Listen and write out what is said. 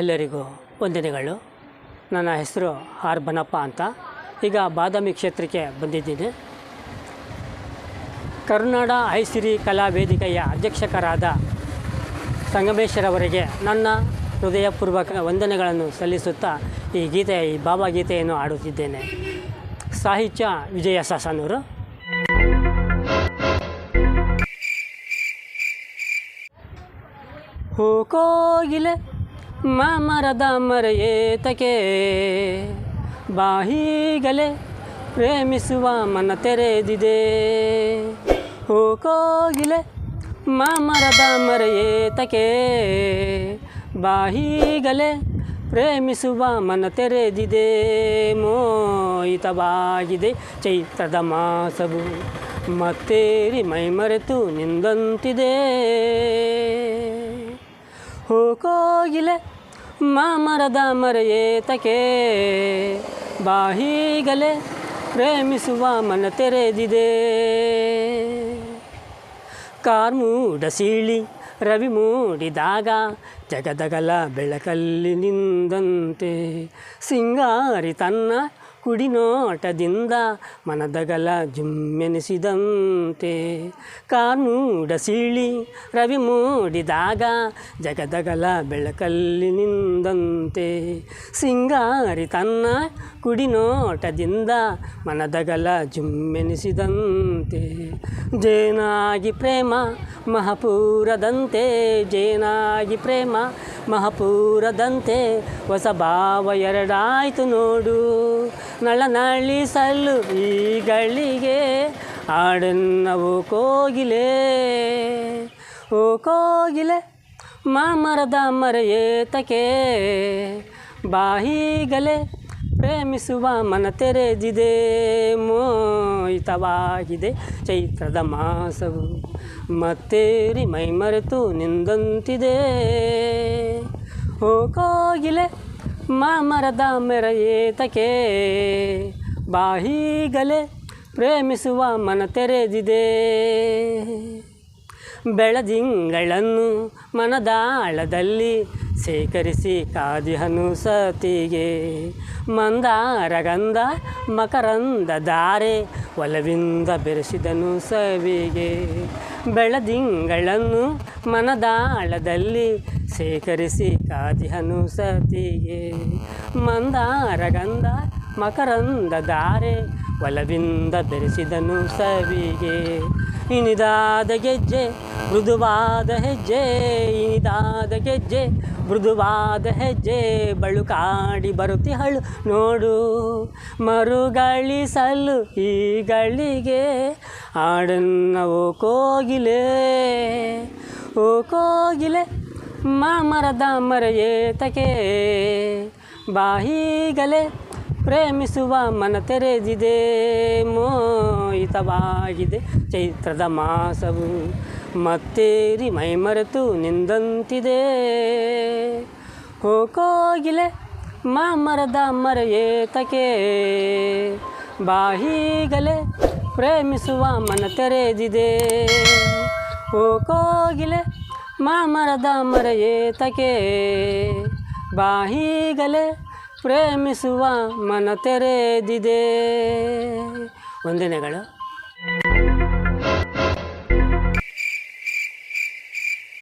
ಎಲ್ಲರಿಗೂ ವಂದನೆಗಳು. ನನ್ನ ಹೆಸರು ಆರ್ ಬನಪ್ಪ ಅಂತ. ಈಗ ಬಾದಾಮಿ ಕ್ಷೇತ್ರಕ್ಕೆ ಬಂದಿದ್ದೀನಿ. ಕರ್ನಾಡ ಐಸಿರಿ ಕಲಾ ವೇದಿಕೆಯ ಅಧ್ಯಕ್ಷಕರಾದ ಸಂಗಮೇಶ್ವರವರಿಗೆ ನನ್ನ ಹೃದಯಪೂರ್ವಕ ವಂದನೆಗಳನ್ನು ಸಲ್ಲಿಸುತ್ತಾ ಈ ಗೀತೆ, ಈ ಬಾಬಾ ಗೀತೆಯನ್ನು ಹಾಡುತ್ತಿದ್ದೇನೆ. ಸಾಹಿತ್ಯ ವಿಜಯ ಸಾಸನೂರು. ಹೋ ಕೋಗಿಲೆ ಮಾಮರದ ಮರೆಯೇತಕೆ ಬಾಹಿಗಲೆ ಪ್ರೇಮಿಸುವ ಮನ ತೆರೆದಿದೆ. ಹೋ ಕೋಗಿಲೆ, ಮಾಮರದ ಮರೆಯೇತಕೆ ಬಾಹಿಗಲೆ ಪ್ರೇಮಿಸುವ ಮನ ತೆರೆದಿದೆ. ಮೋಹಿತವಾಗಿದೆ ಚೈತ್ರದ ಮಾಸವು. ಮತ್ತೇರಿ ಮೈಮರೆತು ನಿಂದಂತಿದೆ. ಹೋ ಕೋಗಿಲೆ ಮಾಮರದ ಮರೆಯೇತಕೆ ಬಾಹಿಗಲೆ ಪ್ರೇಮಿಸುವ ಮನ ತೆರೆದಿದೆ. ಕಾರ್ಮೂಡ ಸೀಳಿ ರವಿ ಮೂಡಿದಾಗ ಜಗದಗಲ ಬೆಳಕಲ್ಲಿ ನಿಂದಂತೆ. ಸಿಂಗಾರಿ ತನ್ನ ಕುಡಿನೋಟದಿಂದ ಮನದಗಲ ಜುಮ್ಮೆನಿಸಿದಂತೆ. ಕಾನೂಡ ಸೀಳಿ ರವಿ ಮೂಡಿದಾಗ ಜಗದಗಲ ಬೆಳಕಲ್ಲಿ ನಿಂದಂತೆ. ಸಿಂಗಾರಿ ತನ್ನ ಕುಡಿನೋಟದಿಂದ ಮನದಗಲ ಜುಮ್ಮೆನಿಸಿದಂತೆ. ಜೇನಾಗಿ ಪ್ರೇಮ ಮಹಾಪೂರದಂತೆ, ಜೇನಾಗಿ ಪ್ರೇಮ ಮಹಾಪೂರದಂತೆ. ಹೊಸ ಭಾವ ಎರಡಾಯ್ತು ನೋಡು ನಳನಳಿಸಲು ಈ ಗಳಿಗೆ ಆಡನ್ನವು ಕೋಗಿಲೆ. ಓ ಕೋಗಿಲೆ, ಮಾಮರದ ಮರೆಯೇತಕೆ ಬಾಹಿಗಲೆ ಪ್ರೇಮಿಸುವ ಮನ ತೆರೆದಿದೆ, ಮೋಹಿತವಾಗಿದೆ ಚೈತ್ರದ ಮಾಸವು. ಮತ್ತೇರಿ ಮೈಮರೆತು ನಿಂದಂತಿದೆ. ಓ ಕೋಗಿಲೆ ಮಾಮರದ ಮೆರೆಯೇತಕೆ ಬಾಹಿಗಲೆ ಪ್ರೇಮಿಸುವ ಮನ ತೆರೆದಿದೆ. ಬೆಳದಿಂಗಳನ್ನು ಮನದಾಳದಲ್ಲಿ ಸೇಕರಿಸಿ ಕಾದಿಹನು ಸತಿಗೆ ಮಂದಾರಗಂಧ ಮಕರಂದ ದಾರೆ ಒಲವಿಂದ ಬೆರೆಸಿದನು ಸವಿಗೆ. ಬೆಳದಿಂಗಳನ್ನು ಮನದಾಳದಲ್ಲಿ ಸೇಕರಿಸಿ ಕಾದಿಹನು ಸತಿಗೆ. ಮಂದಾರಗಂಧ ಮಕರಂದ ಧಾರೆ ಒಲವಿಂದ ಬೆರೆಸಿದನು ಸವಿಗೆ. ಇನಿದಾದ ಗೆಜ್ಜೆ, ಮೃದುವಾದ ಹೆಜ್ಜೆ, ಇನಿದಾದ ಗೆಜ್ಜೆ, ಮೃದುವಾದ ಹೆಜ್ಜೆ, ಬಳುಕಾಡಿ ಬರುತ್ತಿಹಳು ನೋಡು. ಮರುಗಳಿಸಲು ಈ ಗಳಿಗೆ ಆಡನ್ನವು ಕೋಗಿಲೆ, ಓ ಕೋಗಿಲೆ ಮಾಮರದ ಏತಕೆ ಬಾಹಿಗಲೇ ಪ್ರೇಮಿಸುವ ಮನ ತೆರೆದಿದೆ, ಮೋಹಿತವಾಗಿದೆ ಚೈತ್ರದ ಮಾಸವು. ಮತ್ತೇರಿ ಮೈಮರೆತು ನಿಂದಂತಿದೆ. ಹೋಗೋಗಿಲೆ ಮಾಮರದ ಮರೆಯೇತಕೆ ಬಾಹಿಗಲೆ ಪ್ರೇಮಿಸುವ ಮನ ತೆರೆದಿದೆ. ಹೋಗೋಗಿಲೆ ಮಾಮರದ ಮರೆಯೇತಕೆ ಬಾಹಿಗಲೆ ಪ್ರೇಮಿಸುವ ಮನ ತೆರೆದಿದೆ. ವಂದನೆಗಳು.